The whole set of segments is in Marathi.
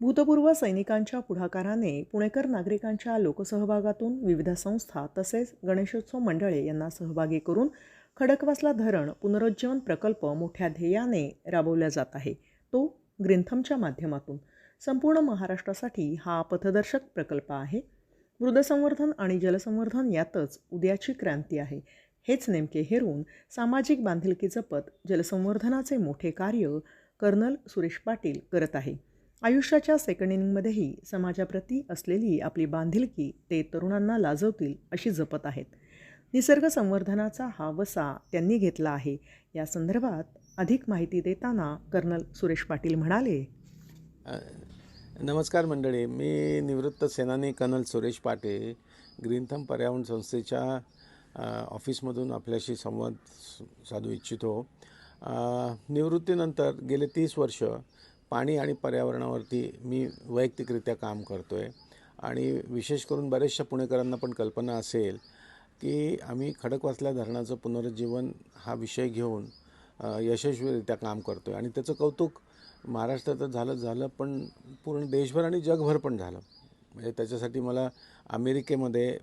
भूतपूर्व सैनिकांच्या पुढाकाराने पुणेकर नागरिकांच्या लोकसहभागातून विविध संस्था तसेच गणेशोत्सव मंडळे यांना सहभागी करून खडकवासला धरण पुनरुज्जीवन प्रकल्प मोठ्या ध्येयाने राबवला जात आहे. तो ग्रिंथमच्या माध्यमातून. संपूर्ण महाराष्ट्रासाठी हा पथदर्शक प्रकल्प आहे. मृदसंवर्धन आणि जलसंवर्धन यातच उद्याची क्रांती आहे. हेच नेमके हेरून सामाजिक बांधिलकी जपत जलसंवर्धनाचे मोठे कार्य कर्नल सुरेश पाटील करत आहे. आयुष्याच्या सेकंड इनिंगमध्येही समाजाप्रती असलेली आपली बांधिलकी ते तरुणांना लाजवतील अशी जपत आहेत. निसर्ग संवर्धनाचा हा वसा त्यांनी घेतला आहे. या संदर्भात अधिक माहिती देताना कर्नल सुरेश पाटील म्हणाले नमस्कार मंडळी. मी निवृत्त सेनानी कर्नल सुरेश पाटील ग्रीनथम पर्यावरण संस्थेच्या ऑफिसमधून आपल्याशी संवाद साधू इच्छितो. निवृत्तीनंतर गेले तीस वर्ष पाणी आणि पर्यावरणावरती मी वैयक्तिकरित्या काम करतो आहे आणि विशेष करून बऱ्याचशा पुणेकरांना पण कल्पना असेल की आम्ही खडकवासल्या धरणाचं पुनरुज्जीवन हा विषय घेऊन यशस्वीरित्या काम करतो आहे आणि त्याचं कौतुक महाराष्ट्रात झालं झालं पण पूर्ण देशभर आणि जगभर पण झालं. म्हणजे त्याच्यासाठी मला अमेरिकेमध्ये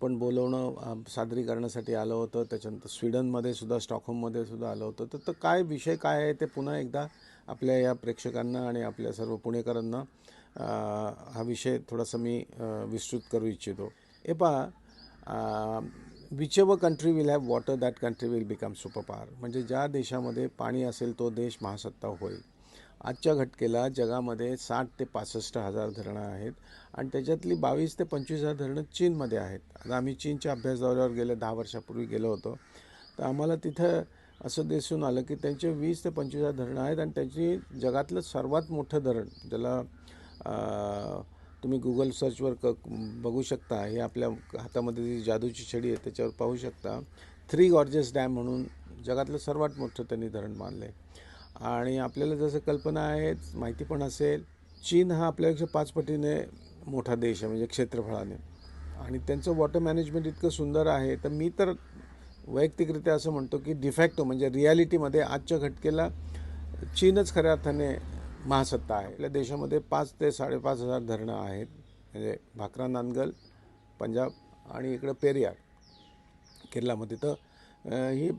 पण बोलवणं सादरीकरणासाठी आलं होतं. त्याच्यानंतर स्वीडनमध्ये सुद्धा स्टॉकहोममध्ये सुद्धा आलं होतं. तर तर काय विषय काय आहे ते पुन्हा एकदा आपल्या या प्रेक्षकांना आणि आपल्या सर्व पुणेकरांना हा विषय थोडासा मी विस्तृत करू इच्छितो. हे पहा which ever country will have water that country will become super power म्हणजे ज्या देशामध्ये पाणी असेल तो देश महासत्ता होईल. आजच्या घटकेला जगामध्ये साठ ते पासष्ट हजार धरणं आहेत आणि त्याच्यातली बावीस ते पंचवीस हजार धरणं चीनमध्ये आहेत. आता आम्ही चीनच्या अभ्यास दौऱ्यावर गेले दहा वर्षापूर्वी गेलो होतो. तर आम्हाला तिथं असं दिसून आलं की त्यांचे वीस ते पंचवीस हजार धरणं आहेत आणि त्याची जगातलं सर्वात मोठं धरण ज्याला तुम्ही गुगल सर्चवर क बघू शकता. हे आपल्या हातामध्ये जी जादूची छडी आहे त्याच्यावर पाहू शकता. थ्री गॉर्जेस डॅम म्हणून जगातलं सर्वात मोठं त्यांनी धरण बांधलं आहे आणि आपल्याला जसं कल्पना आहे माहिती पण असेल. चीन हा आपल्यापेक्षा पाच पटीने मोठा देश आहे म्हणजे क्षेत्रफळाने. आणि त्यांचं वॉटर मॅनेजमेंट इतकं सुंदर आहे तर मी तर वैयक्तिकरित्या असं म्हणतो की डिफॅक्टो म्हणजे रियालिटीमध्ये आजच्या घटकेला चीनच खऱ्या अर्थाने महासत्ता आहे. आपल्या देशामध्ये पाच ते साडेपाच हजार धरणं आहेत म्हणजे भाकरा नांदगल पंजाब आणि इकडं पेरियार केरलामध्ये तर ही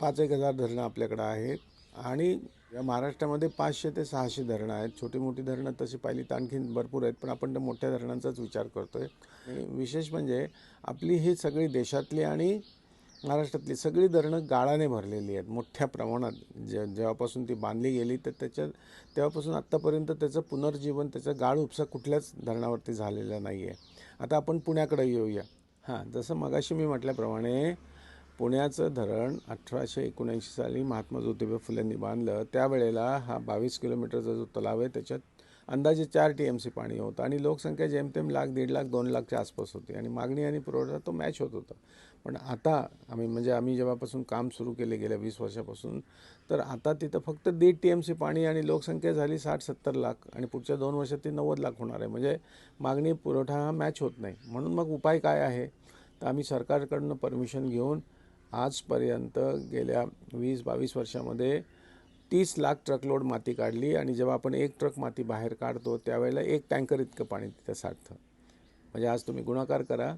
पाच एक हजार धरणं आपल्याकडं आहेत. आणि या महाराष्ट्रामध्ये पाचशे ते सहाशे धरणं आहेत. छोटी मोठी धरणं तशी पाहिली तर आणखीन भरपूर आहेत पण आपण त्या मोठ्या धरणांचाच विचार करतो आहे विशेष म्हणजे आपली ही सगळी देशातली आणि महाराष्ट्रातली सगळी धरणं गाळाने भरलेली आहेत. मोठ्या प्रमाणात जे जेव्हापासून ती बांधली गेली तर त्याच्या तेव्हापासून आत्तापर्यंत त्याचं पुनर्जीवन त्याचा गाळ उपसा कुठल्याच धरणावरती झालेला नाही आहे आता आपण पुण्याकडे येऊया. हां जसं मगाशी मी म्हटल्याप्रमाणे पुण्याचं धरण अठराशे एकोणऐंशी साली महात्मा ज्योतिबा फुलेंनी बांधलं. त्यावेळेला हा बावीस किलोमीटरचा जो तलाव आहे त्याच्यात अंदाजे चार टी एम सी पाणी होतं आणि लोकसंख्या जेमतेम लाख दीड लाख दोन लाखच्या आसपास होती आणि मागणी आणि पुरवठा तो मॅच होत होता. पण आता आम्ही म्हणजे आम्ही जेव्हापासून काम सुरू केले गेल्या वीस वर्षापासून तर आता तिथं फक्त दीड टी एम सी पाणी आणि लोकसंख्या झाली साठ सत्तर लाख आणि पुढच्या दोन वर्षात ती नव्वद लाख होणार आहे. म्हणजे मागणी पुरवठा हा मॅच होत नाही. म्हणून मग उपाय काय आहे? तर आम्ही सरकारकडनं परमिशन घेऊन आजपर्यंत गेल्या वीस बावीस वर्षामध्ये तीस लाख ट्रकलोड माती काढली आणि जेव्हा आपण एक ट्रक माती बाहेर काढतो त्यावेळेला एक टँकर इतकं पाणी तिथं साठतं. म्हणजे आज तुम्ही गुणाकार करा.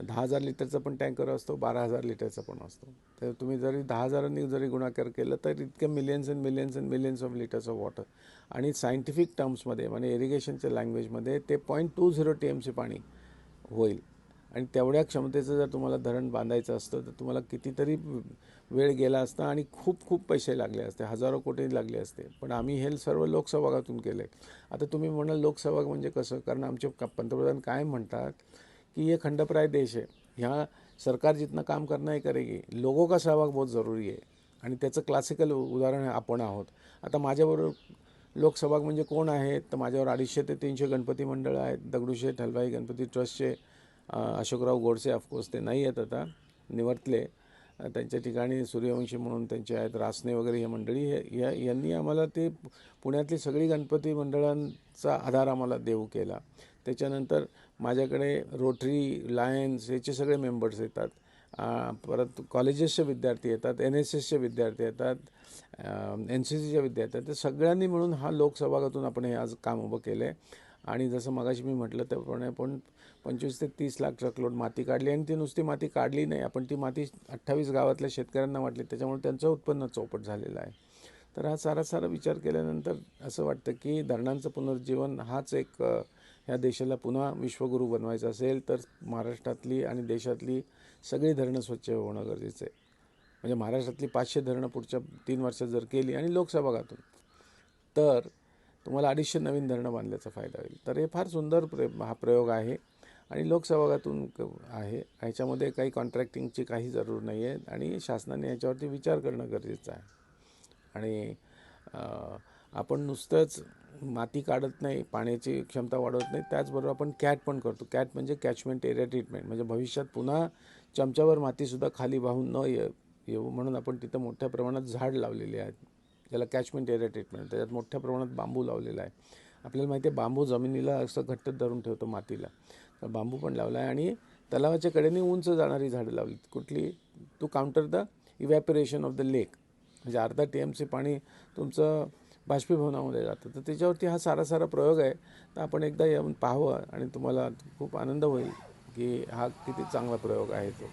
दहा हजार लिटरचा पण टँकर असतो बारा हजार लिटरचा पण असतो. तर तुम्ही जरी दहा हजारांनी जरी गुणाकार केलं तर इतके millions and millions and millions of litres of water आणि सायंटिफिक टर्म्समध्ये म्हणजे इरिगेशनच्या लँग्वेजमध्ये ते पॉईंट टू झिरो टी एमचे पाणी होईल. आणि तेवढ्या क्षमतेचं जर तुम्हाला धरण बांधायचं असतं तर तुम्हाला कितीतरी वेळ गेला असता आणि खूप खूप पैसे लागले असते. हजारो कोटी लागले असते. पण आम्ही हे सर्व लोकसहभागातून केलं आहे आता तुम्ही म्हणाल लोकसहभाग म्हणजे कसं? कारण आमचे पंतप्रधान काय म्हणतात कि ये खंडप्राय देश है यहाँ सरकार जितना काम करना है करेगी. लोगों का सहभाग बहुत ज़रूरी आहे. आणि त्याचं क्लासिकल उदाहरण आपण आहोत. आता माझ्याबरोबर लोकसहभाग म्हणजे कोण आहेत तर माझ्यावर अडीचशे ते तीनशे गणपती मंडळं आहेत. दगडूशेठ हलवाई गणपती ट्रस्टचे अशोकराव गोडसे ऑफकोर्स ते नाही आहेत आता निवर्तले त्यांच्या ठिकाणी सूर्यवंशी म्हणून त्यांचे आहेत रासने वगैरे ही मंडळी हे या यांनी आम्हाला ते पुण्यातली सगळी गणपती मंडळांचा आधार आम्हाला देऊ केला. त्याच्यानंतर माझ्याकडे रोटरी लायन्स याचे सगळे मेंबर्स येतात. परत कॉलेजेसचे विद्यार्थी येतात एन एस एसचे विद्यार्थी येतात एन सी सीचे विद्यार्थी येतात. तर सगळ्यांनी मिळून हा लोकसभागातून आपण हे आज काम उभं केलं आहे आणि जसं मगाशी मी म्हटलं त्याप्रमाणे आपण पंचवीस ते तीस लाख ट्रकलोड माती काढली आणि ती नुसती माती काढली नाही. आपण ती माती अठ्ठावीस गावातल्या शेतकऱ्यांना वाटली त्याच्यामुळे त्यांचं उत्पन्न चौपट झालेलं आहे. तर हा सारा सारा विचार केल्यानंतर असं वाटतं की धरणांचं पुनरुज्जीवन हाच एक ह्या देशाला पुन्हा विश्वगुरू बनवायचं असेल तर महाराष्ट्रातली आणि देशातली सगळी धरणं स्वच्छ होणं गरजेचं आहे. म्हणजे महाराष्ट्रातली पाचशे धरणं पुढच्या तीन वर्षात जर केली आणि लोकसभागातून तर तुम्हाला अडीचशे नवीन धरणं बांधल्याचा फायदा होईल. तर हे फार सुंदर प्र हा प्रयोग आहे आणि लोकसभागातून क- आहे. ह्याच्यामध्ये काही कॉन्ट्रॅक्टिंगची काही जरूर नाही आहे आणि शासनाने याच्यावरती विचार करणं गरजेचं आहे. आणि आपण नुसतंच माती काढत नाही पाण्याची क्षमता वाढवत नाही त्याचबरोबर आपण कॅट पण करतो. कॅट म्हणजे कॅचमेंट एरिया ट्रीटमेंट म्हणजे भविष्यात पुन्हा चमच्यावर मातीसुद्धा खाली वाहून न ये येऊ म्हणून आपण तिथं मोठ्या प्रमाणात झाड लावलेले आहेत. त्याला कॅचमेंट एरिया ट्रीटमेंट त्याच्यात मोठ्या प्रमाणात बांबू लावलेला आहे. आपल्याला माहिती आहे बांबू जमिनीला असं घट्ट धरून ठेवतो मातीला. तर बांबू पण लावला आहे आणि तलावाच्या कडेने उंच जाणारी झाडं लावली. कुठली? To counter the evaporation of the lake म्हणजे अर्धा टी एम सी पाणी तुमचं बाष्पीभवनामध्ये जातं. तर त्याच्यावरती हा सारा सारा प्रयोग आहे. तर आपण एकदा येऊन पाहावं आणि तुम्हाला खूप आनंद होईल की हा किती चांगला प्रयोग आहे तो.